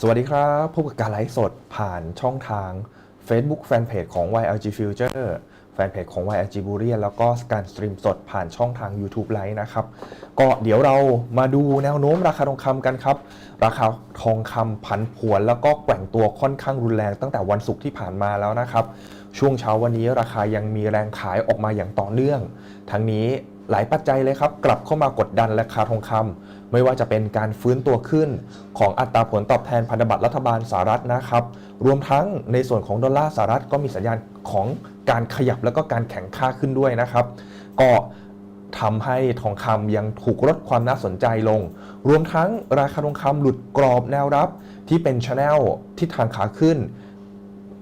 สวัสดีครับพบกับการไลฟ์สดผ่านช่องทาง Facebook Fanpage ของ YLG Future แฟนเพจของ YLG b u r i a n แล้วก็การสตรีมสดผ่านช่องทาง YouTube Live นะครับ ก็เดี๋ยวเรามาดูแนวโน้มราคาทองคำกันครับ ราคาทองคำผันผวนแล้วก็แกว่งตัวค่อนข้างรุนแรงตั้งแต่วันศุกร์ที่ผ่านมาแล้วนะครับ ช่วงเช้าวันนี้ราคายังมีแรงขายออกมาอย่างต่อเนื่อง ทั้งนี้หลายปัจจัยเลยครับ กลับเข้ามากดดันราคาทองคำ ไม่ว่าจะเป็นการฟื้นตัวขึ้นของอัตราผลตอบแทนพันธบัตรรัฐบาลสหรัฐนะครับ รวมทั้งในส่วนของดอลลาร์สหรัฐก็มีสัญญาณของการขยับแล้วก็การแข็งค่าขึ้นด้วยนะครับ ก็ทำให้ทองคำยังถูกลดความน่าสนใจลง รวมทั้งราคาทองคำหลุดกรอบแนวรับที่เป็นช anel ที่ทางขาขึ้น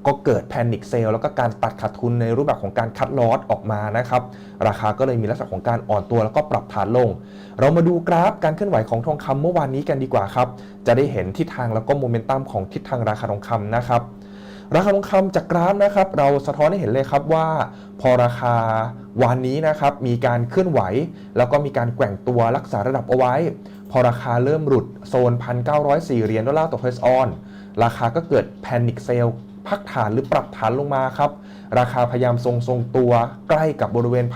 ก็เกิดแพนิคเซลแล้วก็การตัดขาดทุนในรูปแบบของการคัดลอสออกมานะครับ ราคาก็เลยมีลักษณะของการอ่อนตัวแล้วก็ปรับฐานลง เรามาดูกราฟการเคลื่อนไหวของทองคำเมื่อวานนี้กันดีกว่าครับ จะได้เห็นทิศทางแล้วก็โมเมนตัมของทิศทางราคาทองคำนะครับ ราคาทองคำจากกราฟนะครับ เราสะท้อนให้เห็นเลยครับว่า พอราคาวันนี้นะครับมีการเคลื่อนไหว แล้วก็มีการแกว่งตัวรักษาระดับเอาไว้ พอราคาเริ่มหลุดโซน 1,904เหรียญดอลลาร์ต่อเทรสออนราคาก็เกิดแพนิคเซล พักฐานหรือปรับฐานลงมาครับ ราคาพยายามทรงทรงตัวใกล้กับบริเวณ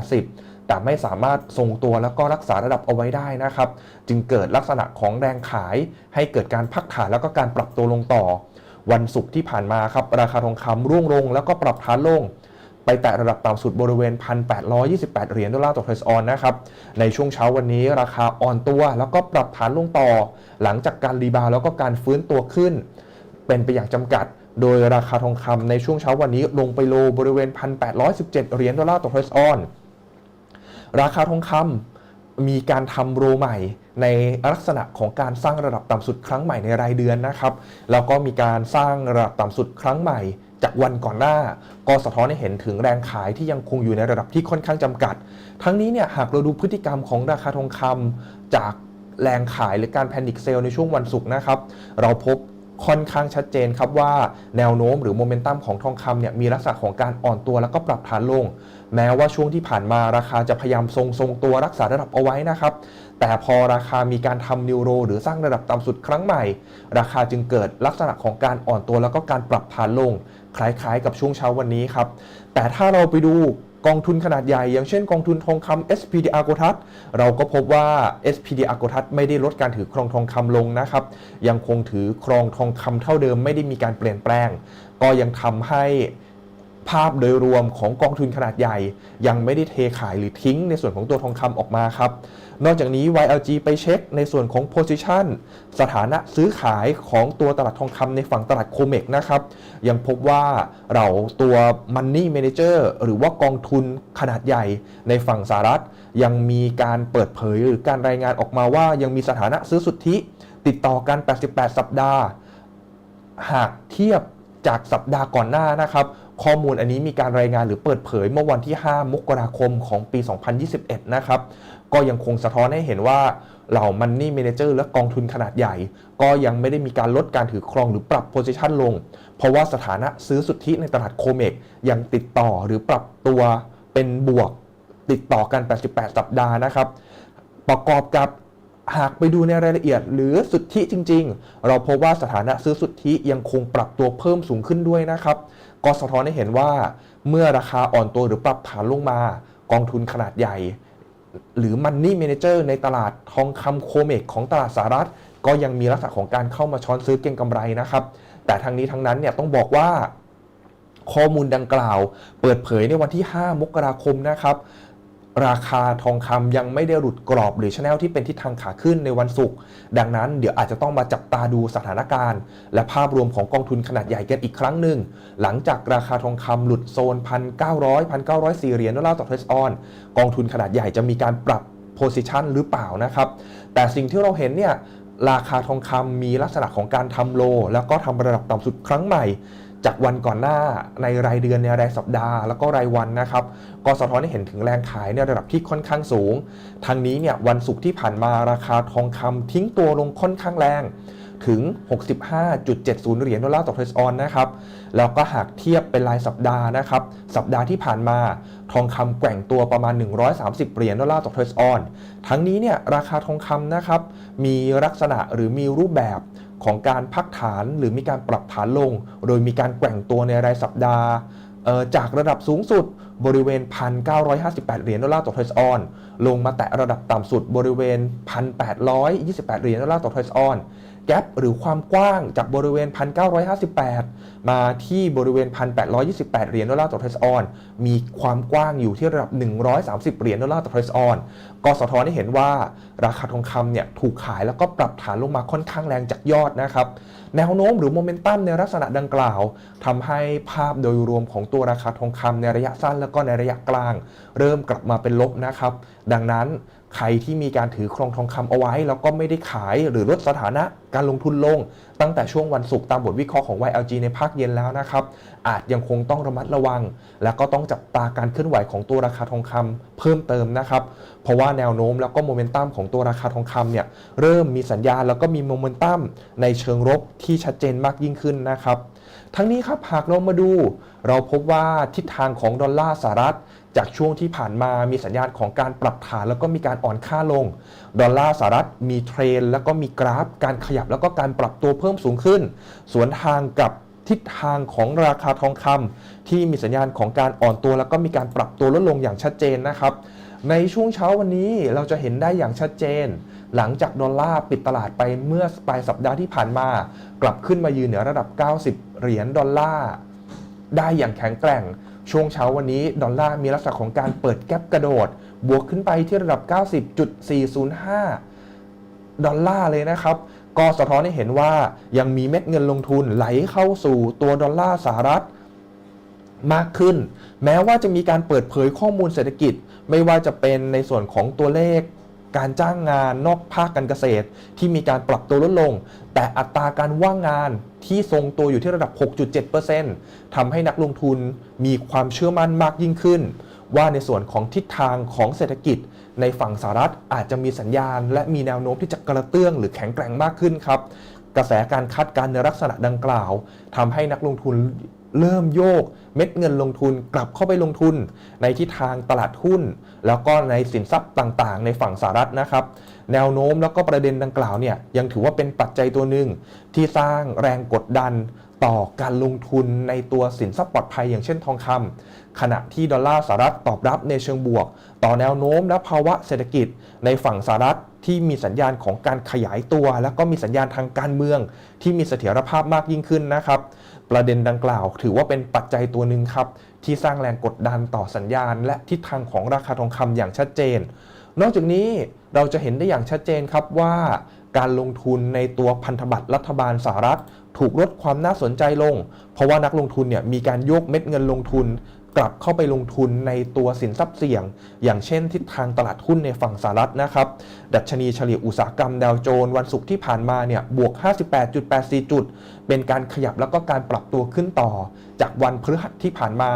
1,880 แต่ไม่สามารถทรงตัวแล้วก็รักษาระดับเอาไว้ได้นะครับ จึงเกิดลักษณะของแรงขาย ให้เกิดการพักฐานแล้วก็การปรับตัวลงต่อ วันศุกร์ที่ผ่านมาครับราคาทองคำร่วงลง แล้วก็ปรับฐานลงไปแตะระดับต่ำสุดบริเวณ 1,828 เหรียญดอลลาร์ต่อเทรสออนนะครับ ในช่วงเช้าวันนี้ราคาอ่อนตัว แล้วก็ปรับฐานลงต่อ หลังจากการรีบาวแล้วก็การฟื้นตัวขึ้น เป็นไปอย่างจำกัด โดยราคาทองคำในช่วงเช้าวันนี้ลงไปโลบริเวณ 1,817 เหรียญดอลลาร์ต่อเทรสออน ราคาทองคำมีการทำโรใหม่ในลักษณะของการสร้างระดับต่ำสุดครั้งใหม่ในรายเดือนนะครับ แล้วก็มีการสร้างระดับต่ำสุดครั้งใหม่จากวันก่อนหน้า ก็สะท้อนให้เห็นถึงแรงขายที่ยังคงอยู่ในระดับที่ค่อนข้างจำกัด ทั้งนี้เนี่ยหากเราดูพฤติกรรมของราคาทองคำจากแรงขายหรือการแพนิคเซลในช่วงวันศุกร์นะครับ เราพบ ค่อนข้างชัดเจนครับว่าแนวโน้มหรือโมเมนตัมของทองคำเนี่ยมีลักษณะของการอ่อนตัวแล้วก็ปรับฐานลง แม้ว่าช่วงที่ผ่านมาราคาจะพยายามทรงทรงตัวรักษาระดับเอาไว้นะครับ แต่พอราคามีการทำนิวโร หรือสร้างระดับต่ำสุดครั้งใหม่ ราคาจึงเกิดลักษณะของการอ่อนตัวแล้วก็การปรับฐานลง คล้ายๆ กับช่วงเช้าวันนี้ครับแต่ถ้าเราไปดู กองทุนขนาดใหญ่ อย่างเช่นกองทุนทองคำ SPDR โกทัสเราก็พบว่า SPDR โกทัสไม่ได้ลดการถือครองทองคำลงนะครับ ยังคงถือครองทองคำเท่าเดิมไม่ได้มีการเปลี่ยนแปลง ก็ยังทำให้ ภาพโดยรวมของกองทุนขนาดใหญ่ ยังไม่ได้เทขายหรือทิ้งในส่วนของตัวทองคำออกมาครับ นอกจากนี้ YLG ไปเช็คในส่วนของ position สถานะซื้อขายของตัวตลาดทองคำในฝั่งตลาดโคเมกนะครับ ยังพบว่าเราตัว Money Manager หรือว่ากองทุนขนาดใหญ่ในฝั่งสหรัฐ ยังมีการเปิดเผยหรือการรายงานออกมาว่า ยังมีสถานะซื้อสุทธิ ติดต่อกัน 88 สัปดาห์ หากเทียบจากสัปดาห์ก่อนหน้านะครับ ข้อมูลอันนี้มีการรายงานหรือเปิดเผยเมื่อวันที่ 5 มกราคมของปี 2021 นะครับ ก็ยังคงสะท้อนให้เห็นว่าเหล่า Money Manager และกองทุนขนาดใหญ่ ก็ยังไม่ได้มีการลดการถือครองหรือปรับ Position ลง เพราะว่าสถานะซื้อสุทธิในตลาดโคเมกยังติดต่อหรือปรับตัวเป็นบวกติดต่อกัน 88 สัปดาห์นะครับ ประกอบกับหากไปดูในรายละเอียดหรือสุทธิจริง ๆ เราพบว่าสถานะซื้อสุทธิยังคงปรับตัวเพิ่มสูงขึ้นด้วยนะครับ ก็สะท้อนให้เห็นว่า เมื่อราคาอ่อนตัวหรือปรับฐานลงมา กองทุนขนาดใหญ่ หรือมันนี่เมนเจอร์ในตลาดทองคำโคเมกของตลาดสหรัฐ ก็ยังมีลักษณะของการเข้ามาช้อนซื้อเก็งกำไรนะครับ แต่ทางนี้ทั้งนั้นเนี่ยต้องบอกว่าข้อมูลดังกล่าว เปิดเผยในวันที่ 5 มกราคมนะครับ ราคาทองคำยังไม่ได้หลุดกรอบหรือชแนลที่เป็นทิศทางขาขึ้นในวันศุกร์ดังนั้นเดี๋ยวอาจจะต้องมาจับตาดูสถานการณ์ และภาพรวมของกองทุนขนาดใหญ่กันอีกครั้งหนึ่ง หลังจากราคาทองคำหลุดโซน 1,900 1,904เหรียญดอลลาร์ต่อเทรสออน กองทุนขนาดใหญ่จะมีการปรับโพซิชันหรือเปล่านะครับ แต่สิ่งที่เราเห็นเนี่ยราคาทองคำมีลักษณะของการทำโล แล้วก็ทำระดับต่ำสุดครั้งใหม่ จากวันก่อนหน้าในรายเดือนในรายสัปดาห์ แล้วก็รายวันนะครับก็สะท้อนให้เห็นถึงแรงขายในระดับที่ค่อนข้างสูง ทางนี้เนี่ยวันศุกร์ที่ผ่านมาราคาทองคำทิ้งตัวลงค่อนข้างแรงถึง 65.70 เหรียญดอลลาร์ต่อเทรสออนนะครับ แล้วก็หากเทียบเป็นรายสัปดาห์นะครับ สัปดาห์ที่ผ่านมาทองคำแกว่งตัวประมาณ 130 เหรียญดอลลาร์ต่อเทรสออน ทั้งนี้เนี่ยราคาทองคำนะครับ มีลักษณะหรือมีรูปแบบ ของการพักฐานหรือมีการปรับฐานลง โดยมีการแกว่งตัวในรายสัปดาห์จากระดับสูงสุดบริเวณ 1,958 เหรียญดอลลาร์ต่อเทรัสออน ลงมาแตะระดับต่ำสุดบริเวณ 1,828 เหรียญดอลลาร์ต่อเทรัสออน แกปหรือความกว้างจากบริเวณ 1,958 มาที่บริเวณ 1,828 เหรียญดอลลาร์ต่อเทสออน มีความกว้างอยู่ที่ระดับ 130 เหรียญดอลลาร์ต่อเทสออน ก็สะท้อนให้เห็นว่าราคาทองคำเนี่ยถูกขายแล้วก็ปรับฐานลงมาค่อนข้างแรงจากยอดนะครับ แนวโน้มหรือโมเมนตัมในลักษณะดังกล่าวทำให้ภาพโดยรวมของตัวราคาทองคำในระยะสั้นแล้วก็ในระยะกลาง เริ่มกลับมาเป็นลบนะครับ ดังนั้น ใครที่มีการถือครองทองคำเอาไว้ แล้วก็ไม่ได้ขายหรือลดสถานะการลงทุนลง ตั้งแต่ช่วงวันศุกร์ตามบทวิเคราะห์ของ YLG ในภาคเย็นแล้วนะครับอาจยังคงต้องระมัดระวัง และก็ต้องจับตาการเคลื่อนไหวของตัวราคาทองคำเพิ่มเติมนะครับเพราะว่าแนวโน้มแล้วก็โมเมนตัมของตัวราคาทองคำเนี่ยเริ่มมีสัญญาณแล้วก็มีโมเมนตัมในเชิงลบที่ชัดเจนมากยิ่งขึ้นนะครับทั้งนี้ครับหากเรามาดู เราพบว่าทิศทางของดอลลาร์สหรัฐ จากช่วงที่ผ่านมามีสัญญาณของการปรับฐานแล้วก็มีการอ่อนค่าลง ดอลลาร์สหรัฐมีเทรน แล้วก็มีกราฟ การขยับแล้วก็การปรับตัวเพิ่มสูงขึ้น สวนทางกับทิศทางของราคาทองคำที่มีสัญญาณของการอ่อนตัว แล้วก็มีการปรับตัวลดลงอย่างชัดเจนนะครับในช่วงเช้าวันนี้เราจะเห็นได้อย่างชัดเจน หลังจากดอลลาร์ปิดตลาดไปเมื่อปลายสัปดาห์ที่ผ่านมา กลับขึ้นมายืนเหนือระดับ 90 เหรียญดอลลาร์ได้อย่างแข็งแกร่ง ช่วงเช้าวันนี้ดอลลาร์มีลักษณะของการเปิดแกลบกระโดด บวกขึ้นไปที่ระดับ 90.405 ดอลลาร์เลยนะครับ ก็สะท้อนให้เห็นว่ายังมีเม็ดเงินลงทุนไหลเข้าสู่ตัวดอลลาร์สหรัฐมากขึ้น แม้ว่าจะมีการเปิดเผยข้อมูลเศรษฐกิจ ไม่ว่าจะเป็นในส่วนของตัวเลข การจ้างงานนอกภาคการเกษตร ที่มีการปรับตัวลดลง แต่อัตราการว่างงาน ที่ทรงตัวอยู่ที่ระดับ 6.7%ทำให้นักลงทุนมีความเชื่อมั่นมากยิ่งขึ้น ว่าในส่วนของทิศทางของเศรษฐกิจ ในฝั่งสหรัฐอาจจะมีสัญญาณ และมีแนวโน้มที่จะกระเตื้องหรือแข็งแกร่งมากขึ้นครับกระแสการคาดการณ์ในลักษณะดังกล่าวทำให้นักลงทุน เริ่มโยกเม็ดเงินลงทุนกลับเข้าไปลงทุน ในทิศทางตลาดหุ้น แล้วก็ในสินทรัพย์ต่างๆ ในฝั่งสหรัฐนะครับ แนวโน้มแล้วก็ประเด็นดังกล่าวเนี่ยยังถือว่าเป็นปัจจัยตัวหนึ่งที่สร้างแรงกดดันต่อการลงทุนในตัวสินทรัพย์ปลอดภัยอย่างเช่นทองคำขณะที่ดอลลาร์สหรัฐตอบรับในเชิงบวก ต่อแนวโน้มและภาวะเศรษฐกิจในฝั่งสหรัฐที่มีสัญญาณของการขยายตัว แล้วก็มีสัญญาณทางการเมือง ที่มีเสถียรภาพมากยิ่งขึ้นนะครับ ประเด็นดังกล่าว ถือว่าเป็นปัจจัยตัวหนึ่งครับ ที่สร้างแรงกดดันต่อสัญญาณ และทิศทางของราคาทองคำอย่างชัดเจน นอกจากนี้เราจะเห็นได้อย่างชัดเจนครับว่าการลงทุนในตัวพันธบัตรรัฐบาลสหรัฐ ถูกลดความน่าสนใจลง เพราะว่านักลงทุนเนี่ยมีการโยกเม็ดเงินลงทุน กลับเข้าไปลงทุนในตัวสินทรัพย์เสี่ยง อย่างเช่นทิศทางตลาดหุ้นในฝั่งสหรัฐนะครับ ดัชนีเฉลี่ยอุตสาหกรรมดาวโจนส์วันศุกร์ที่ผ่านมาเนี่ยบวก 58.84 จุด เป็นการขยับแล้วก็การปรับตัวขึ้นต่อ จากวันพฤหัสที่ผ่านมา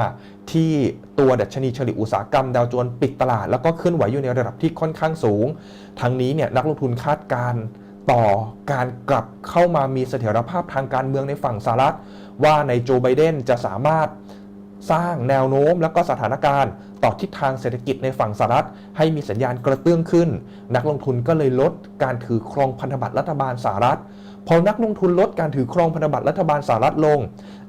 ที่ตัวดัชนีเฉลี่ยอุตสาหกรรมดาวโจนส์ปิดตลาด แล้วก็เคลื่อนไหวอยู่ในระดับที่ค่อนข้างสูง ทั้งนี้เนี่ยนักลงทุนคาดการณ์ต่อการกลับเข้ามามีเสถียรภาพทางการเมืองในฝั่งสหรัฐว่าในโจไบเดนจะสามารถ สร้างแนวโน้มและก็สถานการณ์ ต่อทิศทางเศรษฐกิจในฝั่งสหรัฐ ให้มีสัญญาณกระเตื้องขึ้น นักลงทุนก็เลยลดการถือครองพันธบัตรรัฐบาลสหรัฐพอนักลงทุนลดการถือครองพันธบัตรรัฐบาลสหรัฐลง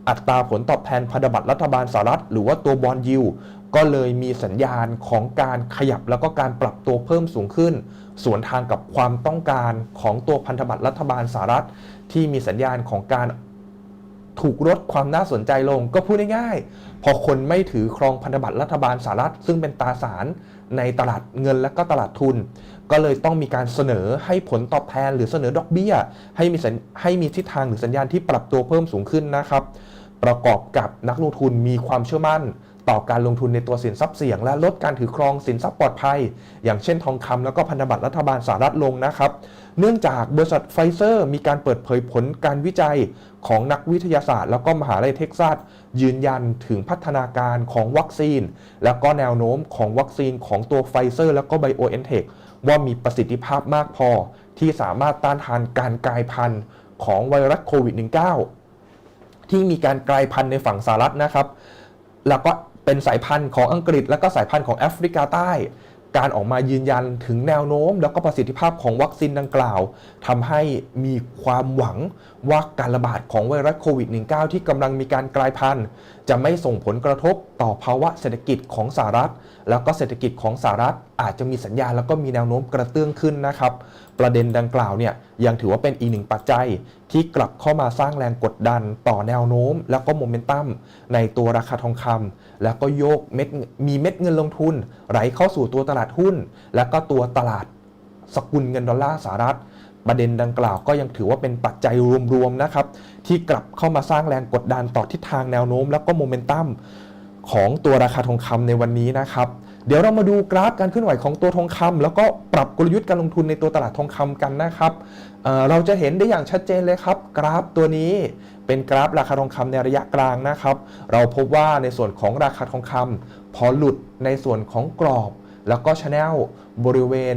อัตราผลตอบแทนพันธบัตรรัฐบาลสหรัฐ หรือว่าตัวบอลยิวก็เลยมีสัญญาณของการขยับแล้วก็การปรับตัวเพิ่มสูงขึ้น สวนทางกับความต้องการของตัวพันธบัตรรัฐบาลสหรัฐ ที่มีสัญญาณของการ ถูกลดความน่าสนใจลง ก็พูดง่ายๆ พอคนไม่ถือครองพันธบัตรรัฐบาลสหรัฐ ซึ่งเป็นตราสารในตลาดเงินและก็ตลาดทุน ก็เลยต้องมีการเสนอให้ผลตอบแทนหรือเสนอดอกเบี้ย ให้มีให้มีทิศทางหรือสัญญาณที่ปรับตัวเพิ่มสูงขึ้นนะครับ ประกอบกับนักลงทุนมีความเชื่อมั่น ต่อการลงทุนในตัวสินทรัพย์เสี่ยง และลดการถือครองสินทรัพย์ปลอดภัย อย่างเช่นทองคำแล้วก็พันธบัตรรัฐบาลสหรัฐลงนะครับ เนื่องจากบริษัทไฟเซอร์ มีการเปิดเผยผลการวิจัยของนักวิทยาศาสตร์ แล้วก็มหาลัยเท็กซัสยืนยันถึงพัฒนาการของวัคซีน แล้วก็แนวโน้มของวัคซีนของตัวไฟเซอร์ แล้วก็ไบโอเอ็นเทคว่ามีประสิทธิภาพมากพอ ที่สามารถต้านทานการกลายพันธุ์ของไวรัสโควิด -19 ที่มีการกลายพันธุ์ในฝั่งสหรัฐนะครับ แล้วก็ เป็นสายพันธุ์ของอังกฤษ และก็สายพันธุ์ของแอฟริกาใต้ การออกมายืนยันถึงแนวโน้ม แล้วก็ประสิทธิภาพของวัคซีนดังกล่าวทำให้มีความหวังว่าการระบาดของไวรัสโควิด -19 ที่กำลังมีการกลายพันธุ์ จะไม่ส่งผลกระทบต่อภาวะเศรษฐกิจของสหรัฐ แล้วก็เศรษฐกิจของสหรัฐอาจจะมีสัญญาณแล้วก็มีแนวโน้มกระเตื้องขึ้นนะครับ ประเด็นดังกล่าวเนี่ยยังถือว่าเป็นอีกหนึ่งปัจจัยที่กลับเข้ามาสร้างแรงกดดันต่อแนวโน้ม แล้วก็โมเมนตัมในตัวราคาทองคำแล้วก็โยกเม็ดมีเม็ดเงินลงทุน ไหลเข้าสู่ตัวตลาดหุ้น แล้วก็ตัวตลาดสกุลเงินดอลลาร์สหรัฐประเด็นดังกล่าวก็ยังถือว่าเป็นปัจจัยรวมๆนะครับ ที่กลับเข้ามาสร้างแรงกดดันต่อทิศทางแนวโน้ม แล้วก็โมเมนตัมของตัวราคาทองคำในวันนี้นะครับ เดี๋ยวเรามาดูกราฟการเคลื่อนไหวของตัวทองคำแล้วก็ปรับกลยุทธ์การลงทุนในตัวตลาดทองคำกันนะครับเเราจะเห็นได้อย่างชัดเจนเลยครับ กราฟตัวนี้เป็นกราฟราคาทองคำในระยะกลางนะครับ เราพบว่าในส่วนของราคาทองคำพอหลุดในส่วนของกรอบ แล้วก็ชแนลบริเวณ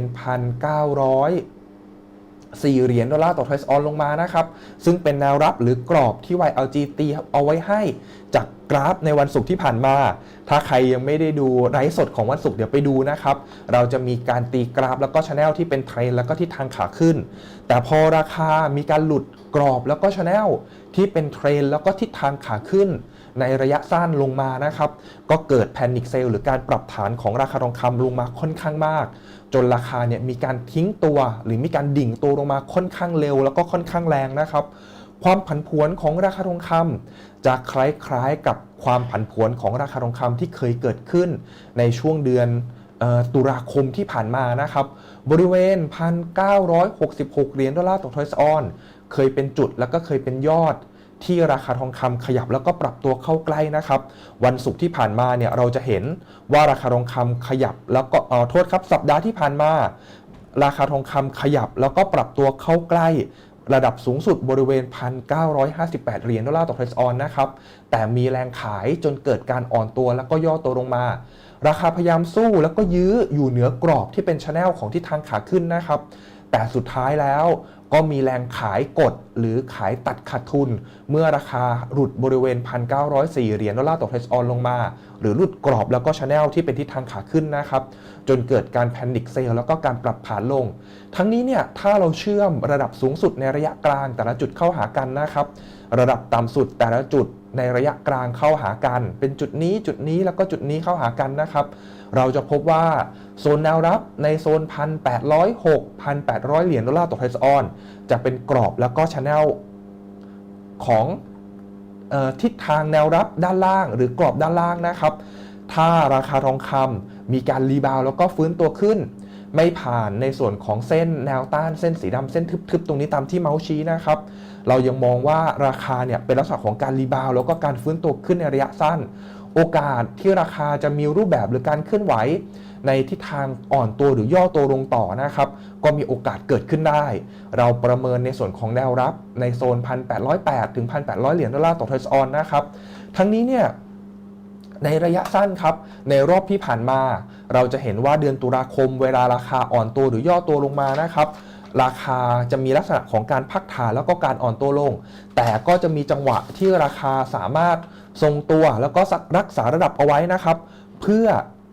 1,900 4 เหรียญดอลลาร์ต่อทรอยส์ออนลงมานะครับ ซึ่งเป็นแนวรับหรือกรอบที่ YLG ตีเอาไว้ให้จากกราฟในวันศุกร์ที่ผ่านมา ถ้าใครยังไม่ได้ดูไลฟ์สดของวันศุกร์เดี๋ยวไปดูนะครับ เราจะมีการตีกราฟแล้วก็ชแนลที่เป็นเทรนแล้วก็ทิศทางขาขึ้น แต่พอราคามีการหลุดกรอบแล้วก็ชแนลที่เป็นเทรนแล้วก็ทิศทางขาขึ้น ในระยะสั้นลงมานะครับ ก็เกิดแพนิคเซลหรือการปรับฐานของราคาทองคำลงมาค่อนข้างมาก จนราคาเนี่ยมีการทิ้งตัว หรือมีการดิ่งตัวลงมาค่อนข้างเร็ว แล้วก็ค่อนข้างแรงนะครับ ความผันผวนของราคาทองคำจะคล้ายๆกับความผันผวนของราคาทองคำที่เคยเกิดขึ้น ในช่วงเดือนตุลาคมที่ผ่านมานะครับ บริเวณ 1,966 เหรียญดอลลาร์ต่อทรอยส์ออน เคยเป็นจุดแล้วก็เคยเป็นยอด ที่ราคาทองคำขยับแล้วก็ปรับตัวเข้าใกล้นะครับ วันศุกร์ที่ผ่านมาเนี่ยเราจะเห็นว่าราคาทองคำขยับ แล้วก็เออโทษครับสัปดาห์ที่ผ่านมา ราคาทองคำขยับแล้วก็ปรับตัวเข้าใกล้ระดับสูงสุดบริเวณ 1,958 เหรียญดอลลาร์ต่อเทรอยส์ออนนะครับ แต่มีแรงขายจนเกิดการอ่อนตัวแล้วก็ย่อตัวลงมา ราคาพยายามสู้แล้วก็ยื้ออยู่เหนือกรอบที่เป็นชแนลของทิศทางขาขึ้นนะครับ แต่สุดท้ายแล้วก็มีแรงขายกดหรือขายตัดขาดทุน เมื่อราคาหลุดบริเวณ 1,904 เหรียญดอลลาร์ต่อเทสออนลงมา หรือหลุดกรอบแล้วก็ชแนลที่เป็นทิศทางขาขึ้นนะครับ จนเกิดการแพนิคเซลแล้วก็การปรับฐานลง ทั้งนี้เนี่ยถ้าเราเชื่อมระดับสูงสุดในระยะกลางแต่ละจุดเข้าหากันนะครับ ระดับต่ำสุดแต่ละจุดในระยะกลางเข้าหากัน เป็นจุดนี้จุดนี้แล้วก็จุดนี้เข้าหากันนะครับ เราจะพบว่าโซนแนวรับในโซน 1,806 1,800 เหรียญดอลลาร์ต่อไทส์ออน จะเป็นกรอบแล้วก็ชแนลของออทิศทางแนวรับด้านล่าง หรือกรอบด้านล่างนะครับ ถ้าราคาทองคำมีการรีบาวแล้วก็ฟื้นตัวขึ้น ไม่ผ่านในส่วนของเส้นแนวต้านเส้นสีดำเส้นทึบๆ ตรงนี้ตามที่เมาส์ชี้นะครับ เรายังมองว่าราคาเนี่ยเป็นลักษณะของการรีบาวแล้วก็การฟื้นตัวขึ้นในระยะสั้น โอกาสที่ราคาจะมีรูปแบบหรือการเคลื่อนไหว ในทิศทางอ่อนตัวหรือย่อตัวลงต่อนะครับ ก็มีโอกาสเกิดขึ้นได้ เราประเมินในส่วนของแนวรับในโซน 1,808 ถึง 1,800 เหรียญดอลลาร์ต่อทอยส์ออนนะครับ ทั้งนี้เนี่ยในระยะสั้นครับ ในรอบที่ผ่านมา เราจะเห็นว่าเดือนตุลาคมเวลาราคาอ่อนตัวหรือย่อตัวลงมานะครับ ราคาจะมีลักษณะของการพักฐานแล้วก็การอ่อนตัวลง แต่ก็จะมีจังหวะที่ราคาสามารถทรงตัวแล้วก็รักษาระดับเอาไว้นะครับ เพื่อ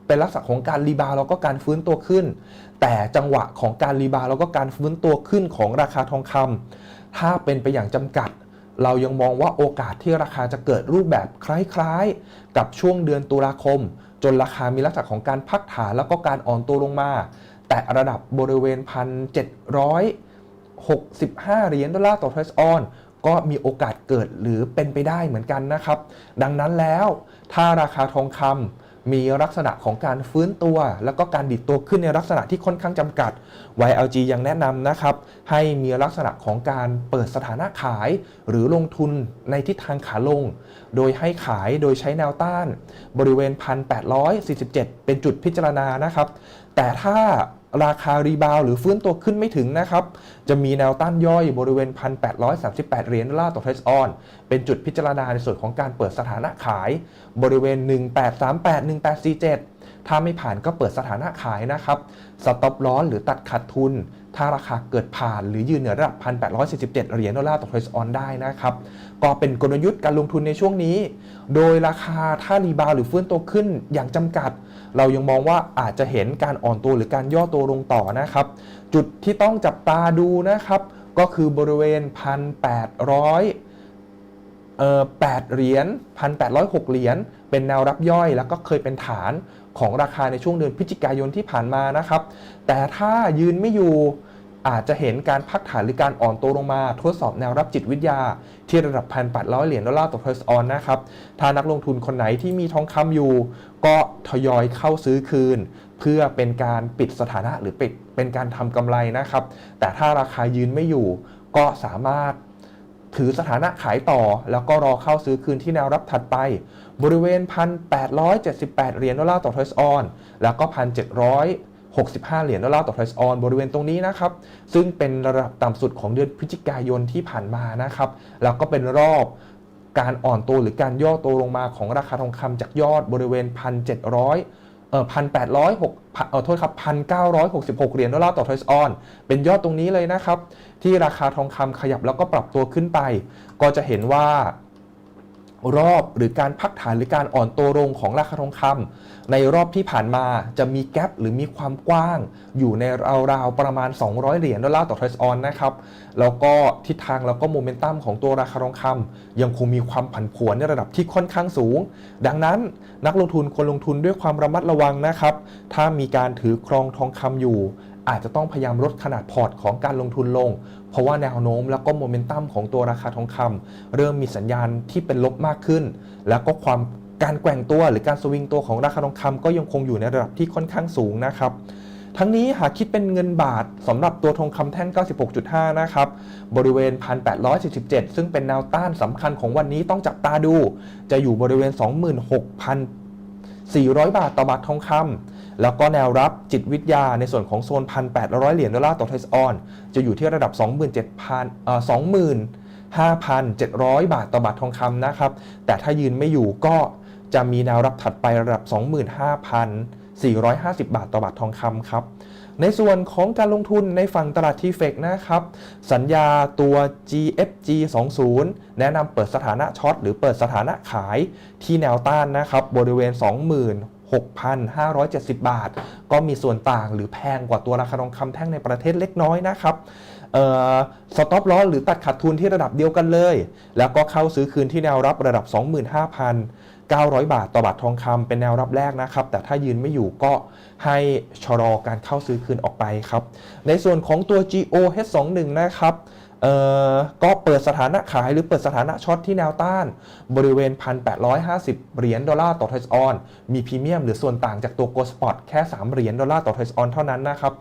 เป็นลักษณะของการรีบาวแล้วก็การฟื้นตัวขึ้น แต่จังหวะของการรีบาวแล้วก็การฟื้นตัวขึ้นของราคาทองคำถ้าเป็นไปอย่างจำกัด เรายังมองว่าโอกาสที่ราคาจะเกิดรูปแบบคล้ายๆ กับช่วงเดือนตุลาคม จนราคามีลักษณะของการพักฐานแล้วก็การอ่อนตัวลงมา แต่ระดับบริเวณ 1,765 เหรียญดอลลาร์ต่อทรอยส์ออนก็มีโอกาสเกิดหรือเป็นไปได้เหมือนกันนะครับ ดังนั้นแล้วถ้าราคาทองคำ มีลักษณะของการฟื้นตัว แล้วก็การดิดตัวขึ้นในลักษณะที่ค่อนข้างจำกัด YLG ยังแนะนำนะครับ ให้มีลักษณะของการเปิดสถานะขาย หรือลงทุนในทิศทางขาลง โดยให้ขายโดยใช้แนวต้าน บริเวณ 1,847 เป็นจุดพิจารณานะครับ แต่ถ้า ราคารีบาวหรือฟื้นตัวขึ้นไม่ถึงนะครับ จะมีแนวต้านย่อยบริเวณ 1,838 เหรียญดอลลาร์ต่อเทสออน เป็นจุดพิจารณาในส่วนของการเปิดสถานะขาย บริเวณ 1838 1847 ถ้าไม่ผ่านก็เปิดสถานะขายนะครับสต็อปลอสหรือตัดขาดทุน ถ้าราคาเกิดผ่านหรือยืนเหนือระดับ 1,847 เหรียญดอลลาร์ต่อเทรซออนได้นะครับ ก็เป็นกลยุทธ์การลงทุนในช่วงนี้ โดยราคาถ้ารีบาวหรือฟื้นตัวขึ้นอย่างจำกัด เรายังมองว่าอาจจะเห็นการอ่อนตัวหรือการย่อตัวลงต่อนะครับ จุดที่ต้องจับตาดูนะครับ ก็คือบริเวณ 1,800เอ่อ8เหรียญ1,806เหรียญเป็นแนวรับย่อยแล้วก็เคยเป็นฐานของราคาในช่วงเดือนพฤศจิกายนที่ผ่านมานะครับ แต่ถ้ายืนไม่อยู่อาจจะเห็นการพักฐานหรือการอ่อนตัวลงมา ทดสอบแนวรับจิตวิทยา ที่ระดับ1,800เหรียญดอลลาร์ต่อเพอร์ออนนะครับ ถ้านักลงทุนคนไหนที่มีทองคำอยู่ ก็ทยอยเข้าซื้อคืน เพื่อเป็นการปิดสถานะหรือปิดเป็นการทำกำไรนะครับ แต่ถ้าราคายืนไม่อยู่ ก็สามารถ ถือสถานะขายต่อ แล้วก็รอเข้าซื้อคืนที่แนวรับถัดไป บริเวณ 1,878 เหรียญดอลลาร์ต่อทรอยส์ออนแล้วก็ 1,765 เหรียญดอลลาร์ต่อทรอยส์ออนบริเวณตรงนี้นะครับ ซึ่งเป็นระดับต่ำสุดของเดือนพฤศจิกายนที่ผ่านมานะครับ แล้วก็เป็นรอบการอ่อนตัวหรือการย่อตัวลงมาของราคาทองคำจากยอดบริเวณ 1,700 เอ่อ1,806เอ่อโทษครับพันเก้าร้อยหกสิบหกเหรียญดอลลาร์ต่อทรอยส์ออน เป็นยอดตรงนี้เลยนะครับ ที่ราคาทองคำขยับแล้วก็ปรับตัวขึ้นไป ก็จะเห็นว่า รอบหรือการพักฐานหรือการอ่อนตัวลงของราคาทองคำในรอบที่ผ่านมาจะมีแกลบหรือมีความกว้าง อยู่ในราวๆประมาณ 200 เหรียญดอลลาร์ต่อทรอยส์ออนนะครับ แล้วก็ทิศทางแล้วก็โมเมนตัมของตัวราคาทองคำยังคงมีความผันผวนในระดับที่ค่อนข้างสูง ดังนั้นนักลงทุนควรลงทุนด้วยความระมัดระวังนะครับ ถ้ามีการถือครองทองคำอยู่ อาจจะต้องพยายามลดขนาดพอร์ตของการลงทุนลง เพราะว่าแนวโน้มแล้วก็โมเมนตัมของตัวราคาทองคำเริ่มมีสัญญาณที่เป็นลบมากขึ้น แล้วก็ความการแกว่งตัวหรือการสวิงตัวของราคาทองคำก็ยังคงอยู่ในระดับที่ค่อนข้างสูงนะครับทั้งนี้หากคิดเป็นเงินบาทสำหรับตัวทองคำแท่ง 96.5 นะครับ บริเวณ 1,847 ซึ่งเป็นแนวต้านสำคัญของวันนี้ต้องจับตาดู จะอยู่บริเวณ 26,400 บาทต่อบาททองคำ แล้วก็แนวรับจิตวิทยาในส่วนของโซน 1,800 เหรียญดอลลาร์ต่อไทยออน จะอยู่ที่ระดับ 27,000เอ่อ25,700 บาทต่อบาททองคำนะครับ แต่ถ้ายืนไม่อยู่ก็จะมีแนวรับถัดไประดับ 25,450 บาทต่อบาททองคำครับ ในส่วนของการลงทุนในฝั่งตลาดทีเฟกนะครับ สัญญาตัว GFG 20แนะนำเปิดสถานะช็อตหรือเปิดสถานะขายที่แนวต้านนะครับ บริเวณ 6,570 บาท ก็มีส่วนต่างหรือแพงกว่าตัวราคาทองคำแท่งในประเทศเล็กน้อยนะครับสต็อปลอสหรือตัดขาดทุนที่ระดับเดียวกันเลย แล้วก็เข้าซื้อคืนที่แนวรับระดับ 25,900 บาทต่อบาททองคำเป็นแนวรับแรกนะครับ แต่ถ้ายืนไม่อยู่ก็ให้ชะลอการเข้าซื้อคืนออกไปครับ ในส่วนของตัว GOH21 นะครับ เอ่อก็เปิดสถานะขายหรือเปิดสถานะช็อตที่แนวต้าน บริเวณ 1,850 เหรียญดอลลาร์ต่อไทยออน มีพรีเมียมหรือส่วนต่างจากตัวโกลสปอตแค่ 3 เหรียญดอลลาร์ต่อไทยออนเท่านั้นนะครับ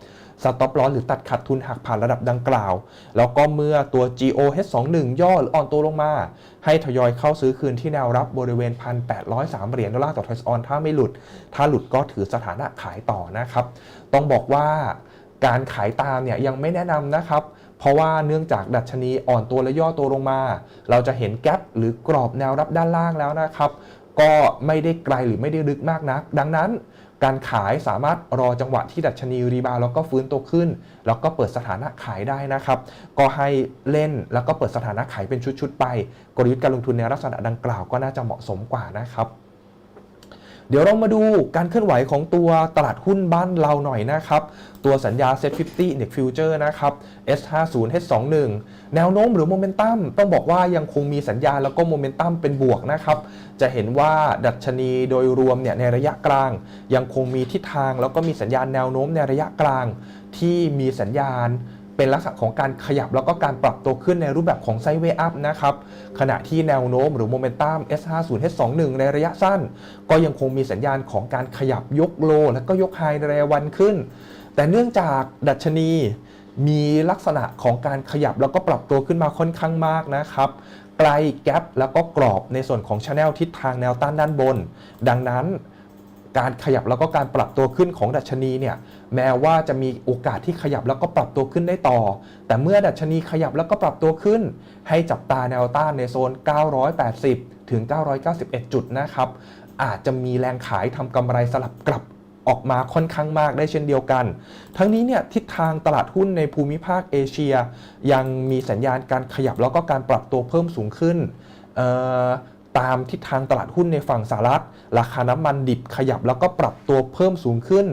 สต็อปลอสหรือตัดขาดทุนหากผ่านระดับดังกล่าว แล้วก็เมื่อตัว GOH21 ย่อหรืออ่อนตัวลงมา ให้ทยอยเข้าซื้อคืนที่แนวรับบริเวณ 1,803 เหรียญดอลลาร์ต่อไทยออนถ้าไม่หลุด ถ้าหลุดก็ถือสถานะขายต่อนะครับ ต้องบอกว่าการขายตามเนี่ยยังไม่แนะนำนะครับ เพราะว่าเนื่องจากดัชนีอ่อนตัวและย่อตัวลงมา เราจะเห็นแกลบหรือกรอบแนวรับด้านล่างแล้วนะครับ ก็ไม่ได้ไกลหรือไม่ได้ลึกมากนัก ดังนั้น การขายสามารถรอจังหวะที่ดัชนีรีบาวแล้วก็ฟื้นตัวขึ้น แล้วก็เปิดสถานะขายได้นะครับ ก็ให้เล่นแล้วก็เปิดสถานะขายเป็นชุดๆไป กลยุทธ์การลงทุนในลักษณะดังกล่าวก็น่าจะเหมาะสมกว่านะครับ เดี๋ยวเรามาดูการเคลื่อนไหวของตัวตลาดหุ้นบ้านเราหน่อยนะครับ ตัวสัญญา Set 50 Index Future นะครับ S50 H21 แนวโน้มหรือโมเมนตัมต้องบอกว่ายังคงมีสัญญาณแล้วก็โมเมนตัมเป็นบวกนะครับ จะเห็นว่าดัชนีโดยรวมเนี่ยในระยะกลาง ยังคงมีทิศทางแล้วก็มีสัญญาณแนวโน้มในระยะกลาง ที่มีสัญญาณ เป็นลักษณะของการขยับแล้วก็การปรับตัวขึ้นในรูปแบบของไซด์เวย์อัพนะครับ ขณะที่แนวโน้มหรือโมเมนตัม S50 H21 ในระยะสั้น ก็ยังคงมีสัญญาณของการขยับยกโล และก็ยกไฮในระยวันขึ้น แต่เนื่องจากดัชนีมีลักษณะของการขยับแล้วก็ปรับตัวขึ้นมาค่อนข้างมากนะครับไกลแกลบแล้วก็กรอบในส่วนของชแนลทิศทางแนวต้านด้านบน ดังนั้น การขยับแล้วก็การปรับตัวขึ้นของดัชนีเนี่ยแม้ว่าจะมีโอกาสที่ขยับแล้วก็ปรับตัวขึ้นได้ต่อ แต่เมื่อดัชนีขยับแล้วก็ปรับตัวขึ้น ให้จับตาแนวต้านในโซน 980 ถึง 991 จุดนะครับอาจจะมีแรงขายทำกำไรสลับกลับออกมาค่อนข้างมากได้เช่นเดียวกัน ทั้งนี้เนี่ยทิศทางตลาดหุ้นในภูมิภาคเอเชีย ยังมีสัญญาณการขยับแล้วก็การปรับตัวเพิ่มสูงขึ้นเอ่อ ตามทิศทางตลาดหุ้นในฝั่งสหรัฐ ราคาน้ำมันดิบขยับแล้วก็ปรับตัวเพิ่มสูงขึ้น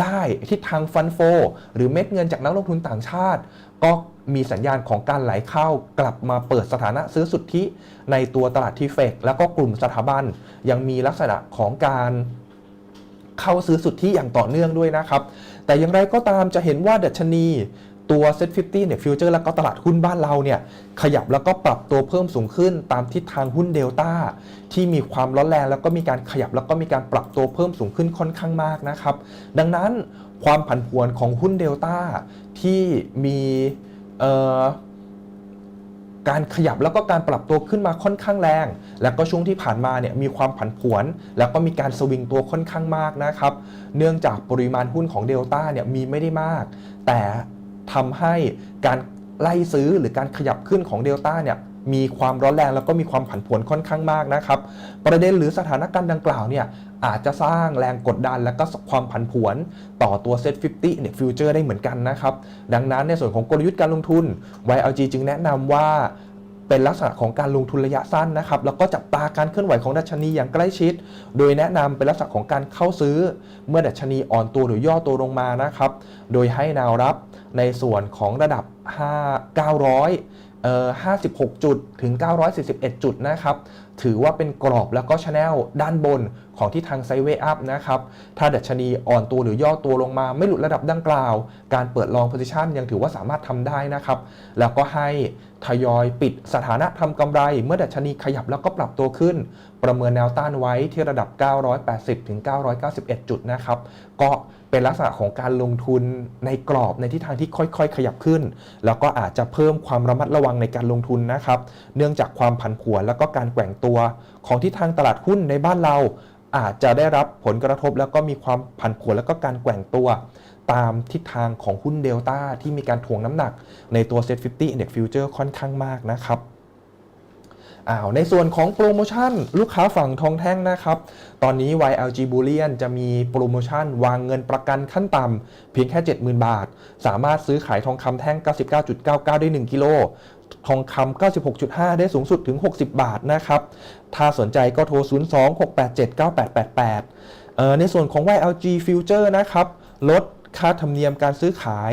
ได้ทิศทางฟันโฟ หรือเม็ดเงินจากนักลงทุนต่างชาติ ก็มีสัญญาณของการไหลเข้ากลับมาเปิดสถานะซื้อสุทธิในตัวตลาดทีเฟกแล้วก็กลุ่มสถาบัน ยังมีลักษณะของการเข้าซื้อสุทธิอย่างต่อเนื่องด้วยนะครับ แต่อย่างไรก็ตามจะเห็นว่าดัชนี ตัว Set 50เนี่ยฟิวเจอร์แล้วก็ตลาดหุ้นบ้านเราเนี่ยขยับแล้วก็ปรับตัวเพิ่มสูงขึ้นตามทิศทางหุ้นเดลต้าที่มีความร้อนแรงแล้วก็มีการขยับแล้วก็มีการปรับตัวเพิ่มสูงขึ้นค่อนข้างมากนะครับ ดังนั้นความผันผวนของหุ้นเดลต้าที่มีการขยับแล้วก็การปรับตัวขึ้นมาค่อนข้างแรง แล้วก็ช่วงที่ผ่านมาเนี่ยมีความผันผวน แล้วก็มีการสวิงตัวค่อนข้างมากนะครับ เนื่องจากปริมาณหุ้นของเดลต้าเนี่ยมีไม่ได้มาก แต่ ทำให้การไล่ซื้อหรือการขยับขึ้นของเดลต้าเนี่ยมีความร้อนแรงแล้วก็มีความผันผวนค่อนข้างมากนะครับ ประเด็นหรือสถานการณ์ดังกล่าวเนี่ยอาจจะสร้างแรงกดดันและก็ความผันผวนต่อตัว Set 50เนี่ยฟิวเจอร์ได้เหมือนกันนะครับ ดังนั้นในส่วนของกลยุทธ์การลงทุน YLG จึงแนะนำว่าเป็นลักษณะของการลงทุนระยะสั้นนะครับ แล้วก็จับตาการเคลื่อนไหวของดัชนีอย่างใกล้ชิด โดยแนะนำเป็นลักษณะของการเข้าซื้อ เมื่อดัชนีอ่อนตัวหรือย่อตัวลงมานะครับ โดยให้แนวรับ ในส่วนของระดับ 5 900เอ่อ56 จุดถึง 941 จุดนะครับ ถือว่าเป็นกรอบแล้วก็ชแนลด้านบนของที่ทางไซเวอัพนะครับ ถ้าดัชนีอ่อนตัวหรือย่อตัวลงมาไม่หลุดระดับดังกล่าว การเปิดลองโพซิชันยังถือว่าสามารถทำได้นะครับ แล้วก็ให้ ทยอยปิดสถานะทำกำไร เมื่อดัชนีขยับแล้วก็ปรับตัวขึ้น ประเมินแนวต้านไว้ที่ระดับ 980 ถึง 991 จุดนะครับ ก็เป็นลักษณะของการลงทุนในกรอบในทิศทางที่ค่อยๆ ขยับขึ้น แล้วก็อาจจะเพิ่มความระมัดระวังในการลงทุนนะครับ เนื่องจากความผันผวนแล้วก็การแกว่งตัว ของทิศทางตลาดหุ้นในบ้านเราอาจจะได้รับผลกระทบแล้วก็มีความผันผวนแล้วก็การแกว่งตัว ตามทิศทางของหุ้นเดลต้าที่มีการถ่วงน้ำหนักในตัว Set 50 Index Future ค่อนข้างมากนะครับอ้าวในส่วนของโปรโมชั่น ลูกค้าฝั่งทองแท่งนะครับ ตอนนี้ YLG Bullion จะมีโปรโมชั่นวางเงินประกันขั้นต่ำเพียงแค่ 70,000 บาท สามารถซื้อขายทองคำแท่ง 99.99 ได้ 1 กิโลทองคำ96.5 ได้สูงสุดถึง 60 บาทนะครับ ถ้าสนใจก็โทร 02-687-9888เอ่อในส่วนของ YLG Future นะครับ ลด ค่าธรรมเนียมการซื้อขาย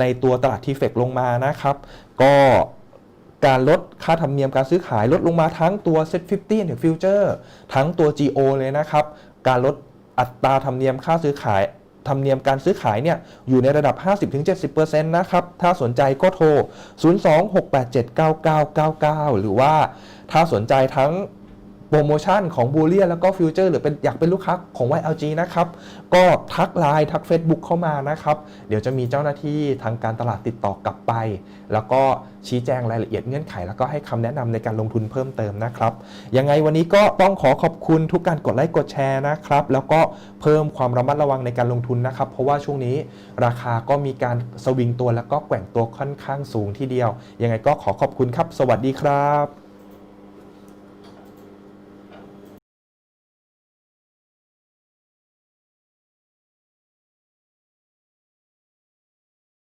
ในตัวตลาดทีเฟกลงมานะครับ ก็การลดค่าธรรมเนียมการซื้อขายลดลงมาทั้งตัว Set 50เนี่ย Future ทั้งตัว GO เลยนะครับ การลดอัตราธรรมเนียมค่าซื้อขายธรรมเนียมการซื้อขายเนี่ยอยู่ในระดับ 50-70%นะครับ ถ้าสนใจก็โทร 026879999 หรือว่าถ้าสนใจทั้ง โปรโมชั่นของบูเลียแล้วก็ฟิวเจอร์หรือเป็นอยากเป็นลูกค้าของ YLG นะครับ ก็ทักไลน์ทัก Facebook เข้ามานะครับ เดี๋ยวจะมีเจ้าหน้าที่ทางการตลาดติดต่อกลับไป แล้วก็ชี้แจงรายละเอียดเงื่อนไข แล้วก็ให้คำแนะนำในการลงทุนเพิ่มเติมนะครับยังไงวันนี้ก็ต้องขอขอบคุณทุกการกดไลค์กดแชร์นะครับ แล้วก็เพิ่มความระมัดระวังในการลงทุนนะครับ เพราะว่าช่วงนี้ราคาก็มีการสวิงตัวแล้วก็แกว่งตัวค่อนข้างสูงทีเดียว ยังไงก็ขอขอบคุณครับ สวัสดีครับ